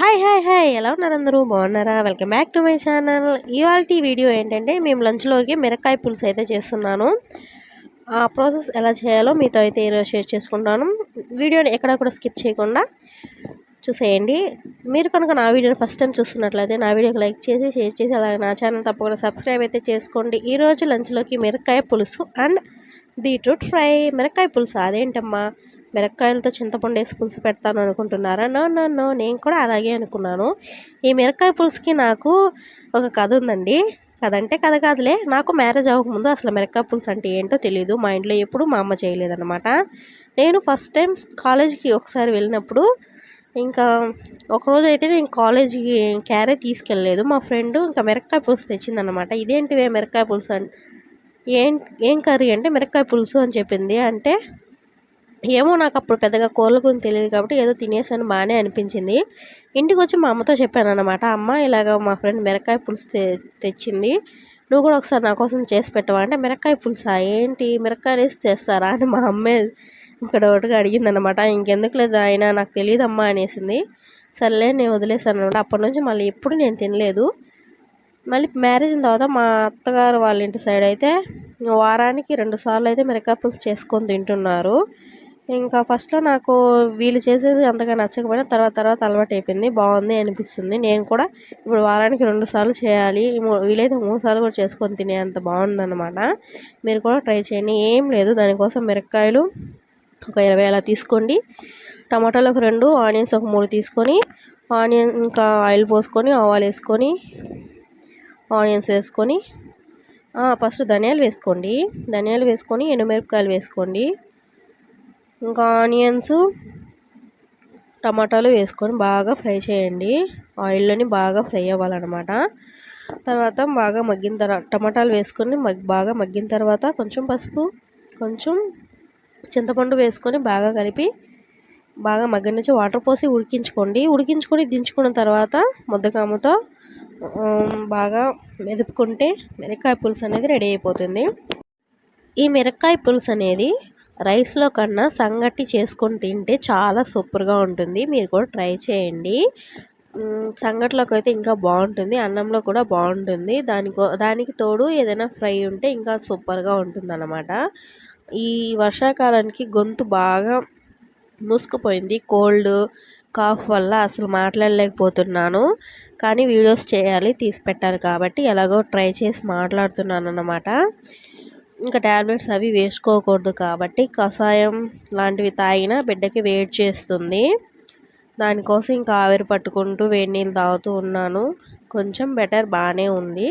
Hi hi hi. ఎలా ఉన్నారు అందరూ? బాగున్నారా? Welcome back to my channel. ఇవాళ వీడియో ఏంటంటే మేము లంచ్లోకి మిరకాయ పులుసు అయితే చేస్తున్నాను. ఆ ప్రాసెస్ ఎలా చేయాలో మీతో అయితే ఈరోజు షేర్ చేసుకుంటాను. వీడియోని ఎక్కడ కూడా స్కిప్ చేయకుండా చూసేయండి. మీరు కనుక నా వీడియోని ఫస్ట్ టైం చూస్తున్నట్లయితే నా వీడియోకి లైక్ చేసి షేర్ చేసి అలాగే నా ఛానల్ తప్పకుండా సబ్స్క్రైబ్ అయితే చేసుకోండి. ఈరోజు లంచ్లోకి మిరకాయ పులుసు అండ్ బీట్రూట్ ఫ్రై. మిరకాయ పులుసు అదేంటమ్మా? మిరపకాయలతో చింతపండు వేసి పులుసు పెడతాను అనుకుంటున్నారా? నో నో నో నేను కూడా అలాగే అనుకున్నాను. ఈ మిరపకాయ పులుసుకి నాకు ఒక కథ ఉందండి. కథ అంటే కథ కాదులే నాకు మ్యారేజ్ అవ్వకముందు అసలు మిరపకాయ పులుసు అంటే ఏంటో తెలియదు మా ఇంట్లో ఎప్పుడు మా అమ్మ చేయలేదన్నమాట. నేను ఫస్ట్ టైం కాలేజీకి ఒకసారి వెళ్ళినప్పుడు ఇంకా ఒకరోజు అయితే నేను కాలేజీకి క్యారే తీసుకెళ్ళలేదు. మా ఫ్రెండ్ ఇంకా మిరపకాయ పులుసు తెచ్చిందనమాట ఇదేంటివే మిరపకాయ పులుసు అని ఏం ఏం కర్రీ అంటే మిరపకాయ పులుసు అని చెప్పింది అంటే ఏమో నాకు అప్పుడు పెద్దగా కూరల గురించి తెలియదు కాబట్టి ఏదో తినేసాను బాగానే అనిపించింది. ఇంటికి వచ్చి మా అమ్మతో చెప్పాను అనమాట అమ్మ ఇలాగ మా ఫ్రెండ్ మిరకాయ పులుసు తె తెచ్చింది. నువ్వు కూడా ఒకసారి నా కోసం చేసి పెట్టవా? అంటే మిరకాయ పులుసా? ఏంటి? మిరకాయలు వేసి చేస్తారా అని మా అమ్మే ఇక్కడ ఒకటిగా అడిగింది అనమాట ఇంకెందుకు లేదు ఆయన నాకు తెలియదమ్మా అనేసింది. సర్లే నేను వదిలేసాను అనమాట అప్పటి నుంచి మళ్ళీ ఎప్పుడు నేను తినలేదు. మళ్ళీ మ్యారేజ్ తర్వాత మా అత్తగారు వాళ్ళ ఇంటి సైడ్ అయితే వారానికి రెండు సార్లు అయితే మిరకాయ పులుసు చేసుకొని తింటున్నారు. ఇంకా ఫస్ట్లో నాకు వీళ్ళు చేసేది అంతగా నచ్చకపోయినా తర్వాత తర్వాత అలవాటు అయిపోయింది. బాగుంది అనిపిస్తుంది. నేను కూడా ఇప్పుడు వారానికి రెండు సార్లు చేయాలి. వీలైతే మూడు సార్లు కూడా చేసుకొని తినే అంత బాగుందన్నమాట. మీరు కూడా ట్రై చేయండి. ఏం లేదు. దానికోసం మిరపకాయలు ఒక ఇరవై అలా తీసుకోండి. టమాటాలు ఒక రెండు ఆనియన్స్ ఒక మూడు తీసుకొని ఆనియన్ ఇంకా ఆయిల్ పోసుకొని ఆవాలు వేసుకొని ఆనియన్స్ వేసుకొని ఫస్ట్ ధనియాలు వేసుకోండి. ధనియాలు వేసుకొని ఎండుమిరపకాయలు వేసుకోండి. ఇంకా ఆనియన్స్ టమాటాలు వేసుకొని బాగా ఫ్రై చేయండి. ఆయిల్లోని బాగా ఫ్రై అవ్వాలన్నమాట. తర్వాత బాగా మగ్గిన తర్వాత టమాటాలు వేసుకొని మగ్ బాగా మగ్గిన తర్వాత కొంచెం పసుపు కొంచెం చింతపండు వేసుకొని బాగా కలిపి బాగా మగ్గనిచ్చి వాటర్ పోసి ఉడికించుకోండి. ఉడికించుకొని దించుకున్న తర్వాత ముద్దకామతో బాగా మెదుపుకుంటే మిరక్కాయ పులుసు అనేది రెడీ అయిపోతుంది. ఈ మిరక్కాయ పులుసు అనేది రైస్లో కన్నా సంగటి చేసుకొని తింటే చాలా సూపర్గా ఉంటుంది. మీరు కూడా ట్రై చేయండి. సంగట్లోకి అయితే ఇంకా బాగుంటుంది. అన్నంలో కూడా బాగుంటుంది. దానికో దానికి తోడు ఏదైనా ఫ్రై ఉంటే ఇంకా సూపర్గా ఉంటుంది అన్నమాట ఈ వర్షాకాలానికి గొంతు బాగా మూసుకుపోయింది. కోల్డ్ కాఫ్ వల్ల అసలు మాట్లాడలేకపోతున్నాను. కానీ వీడియోస్ చేయాలి తీసి పెట్టాలి కాబట్టి ఎలాగో ట్రై చేసి మాట్లాడుతున్నాను అన్నమాట ఇంకా ట్యాబ్లెట్స్ అవి వేసుకోకూడదు కాబట్టి కషాయం లాంటివి తాగినా బిడ్డకి వేడి చేస్తుంది. దానికోసం ఇంకా ఆవిరి పట్టుకుంటూ వేడి నీళ్ళు తాగుతూ ఉన్నాను. కొంచెం బెటర్ బాగానే ఉంది.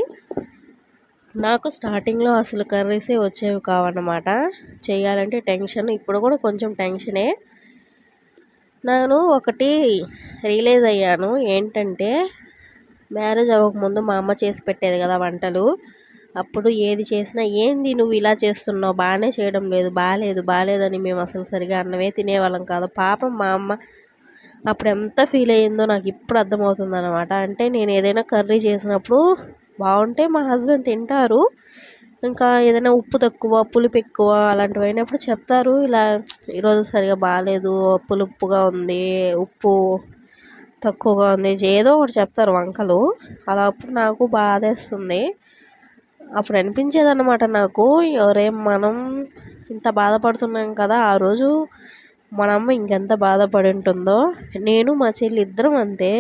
నాకు స్టార్టింగ్లో అసలు కర్రీసే వచ్చేవి కావన్నమాట. చేయాలంటే టెన్షన్ ఇప్పుడు కూడా కొంచెం టెన్షనే. నేను ఒకటి రియలైజ్ అయ్యాను. ఏంటంటే మ్యారేజ్ అవ్వకముందు మా అమ్మ చేసి పెట్టేది కదా వంటలు. అప్పుడు ఏది చేసినా ఏంది నువ్వు ఇలా చేస్తున్నావు? బాగానే చేయడం లేదు బాగాలేదు బాగాలేదని మేము అసలు సరిగా అన్నమే తినేవాళ్ళం కాదు. పాపం మా అమ్మ అప్పుడు ఎంత ఫీల్ అయ్యిందో నాకు ఇప్పుడు అర్థమవుతుంది అనమాట అంటే నేను ఏదైనా కర్రీ చేసినప్పుడు బాగుంటే మా హస్బెండ్ తింటారు. ఇంకా ఏదైనా ఉప్పు తక్కువ పులుపు ఎక్కువ అలాంటివి అయినప్పుడు చెప్తారు. ఇలా ఈరోజు సరిగా బాగాలేదు పులుపుగా ఉంది ఉప్పు తక్కువగా ఉంది ఏదో ఒకటి చెప్తారు వంకలు. అలా అప్పుడు నాకు బాధేస్తుంది. అప్పుడు అనిపించేది అనమాట నాకు ఎవరే మనం ఇంత బాధపడుతున్నాం కదా ఆ రోజు మన అమ్మ ఇంకెంత బాధపడి ఉంటుందో నేను మా చెల్లి ఇద్దరం అంతే.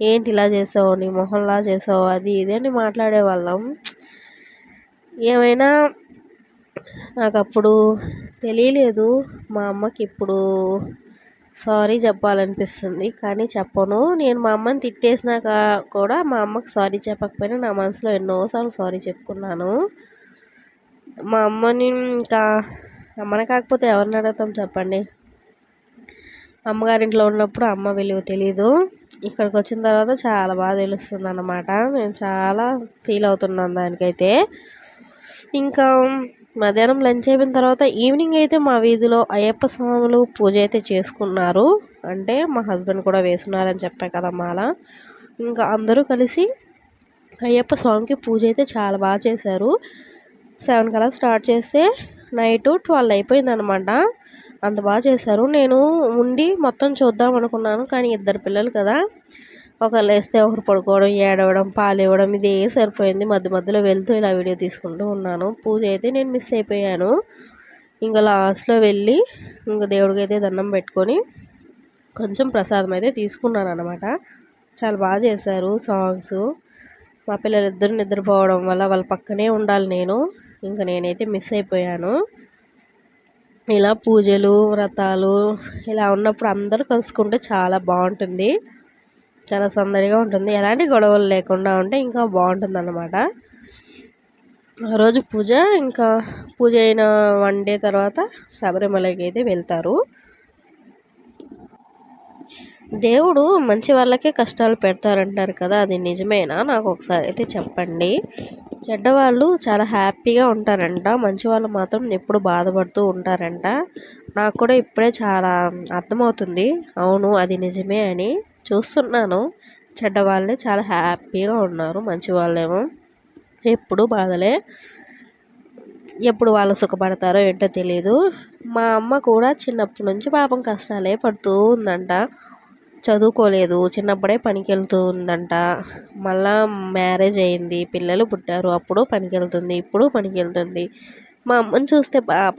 ఏంటి ఇలా చేసావు నీ మొహంలా చేసావు అది ఇది అని మాట్లాడేవాళ్ళం. ఏమైనా నాకు అప్పుడు తెలియలేదు మా అమ్మకి ఇప్పుడు సారీ చెప్పాలనిపిస్తుంది కానీ చెప్పను. నేను మా అమ్మని తిట్టేసినాక కూడా మా అమ్మకి సారీ చెప్పకపోయినా నా మనసులో ఎన్నోసార్లు సారీ చెప్పుకున్నాను. మా అమ్మని ఇంకా అమ్మని కాకపోతే ఎవరిని అడుగుతాం చెప్పండి? అమ్మగారింట్లో ఉన్నప్పుడు అమ్మ విలువ తెలీదు. ఇక్కడికి వచ్చిన తర్వాత చాలా బాగా తెలుస్తుంది అన్నమాట నేను చాలా ఫీల్ అవుతున్నాను దానికైతే. ఇంకా మధ్యాహ్నం లంచ్ అయిపోయిన తర్వాత ఈవినింగ్ అయితే మా వీధిలో అయ్యప్ప స్వాములు పూజ అయితే చేసుకున్నారు. అంటే మా హస్బెండ్ కూడా వేసున్నారని చెప్పాను కదా మాల. ఇంకా అందరూ కలిసి అయ్యప్ప స్వామికి పూజ అయితే చాలా బాగా చేశారు. సెవెన్ కల్లా స్టార్ట్ చేస్తే నైట్ ట్వెల్వ్ అయిపోయింది అనమాట అంత బాగా చేశారు. నేను ఉండి మొత్తం చూద్దాం అనుకున్నాను కానీ ఇద్దరు పిల్లలు కదా. ఒకరు వేస్తే ఒకరు పడుకోవడం ఏడవడం పాలు ఇవ్వడం ఇదే సరిపోయింది. మధ్య మధ్యలో వెళ్తూ ఇలా వీడియో తీసుకుంటూ ఉన్నాను. పూజ అయితే నేను మిస్ అయిపోయాను. ఇంకా లాస్ట్లో వెళ్ళి ఇంకా దేవుడికి అయితే దండం పెట్టుకొని కొంచెం ప్రసాదం అయితే తీసుకున్నాను అనమాట చాలా బాగా చేశారు సాంగ్స్ మా పిల్లలిద్దరు నిద్రపోవడం వల్ల వాళ్ళ పక్కనే ఉండాలి నేను. ఇంకా నేనైతే మిస్ అయిపోయాను. ఇలా పూజలు వ్రతాలు ఇలా ఉన్నప్పుడు అందరూ కలుసుకుంటే చాలా బాగుంటుంది. చాలా సందడిగా ఉంటుంది. ఎలాంటి గొడవలు లేకుండా ఉంటే ఇంకా బాగుంటుంది అన్నమాట ఆ రోజు పూజ ఇంకా పూజ అయిన వన్ డే తర్వాత శబరిమలకి అయితే వెళ్తారు. దేవుడు మంచి వాళ్ళకే కష్టాలు పెడతారంటారు కదా అది నిజమేనా? నాకు ఒకసారి అయితే చెప్పండి. చెడ్డవాళ్ళు చాలా హ్యాపీగా ఉంటారంట. మంచి వాళ్ళు మాత్రం ఎప్పుడు బాధపడుతూ ఉంటారంట. నాకు కూడా ఇప్పుడే చాలా అర్థమవుతుంది. అవును అది నిజమే అని. చూస్తున్నాను. చెడ్డవాళ్ళే చాలా హ్యాపీగా ఉన్నారు. మంచి వాళ్ళేమో ఎప్పుడు బాధలే. ఎప్పుడు వాళ్ళు సుఖపడతారో ఏంటో తెలియదు మా అమ్మ కూడా చిన్నప్పటి నుంచి పాపం కష్టాలే పడుతూ ఉందంట. చదువుకోలేదు. చిన్నప్పుడే పనికి వెళ్తూ ఉందంట. మళ్ళా మ్యారేజ్ అయింది. పిల్లలు పుట్టారు. అప్పుడు పనికి వెళ్తుంది ఇప్పుడు పనికి వెళ్తుంది మా అమ్మని చూస్తే పాపం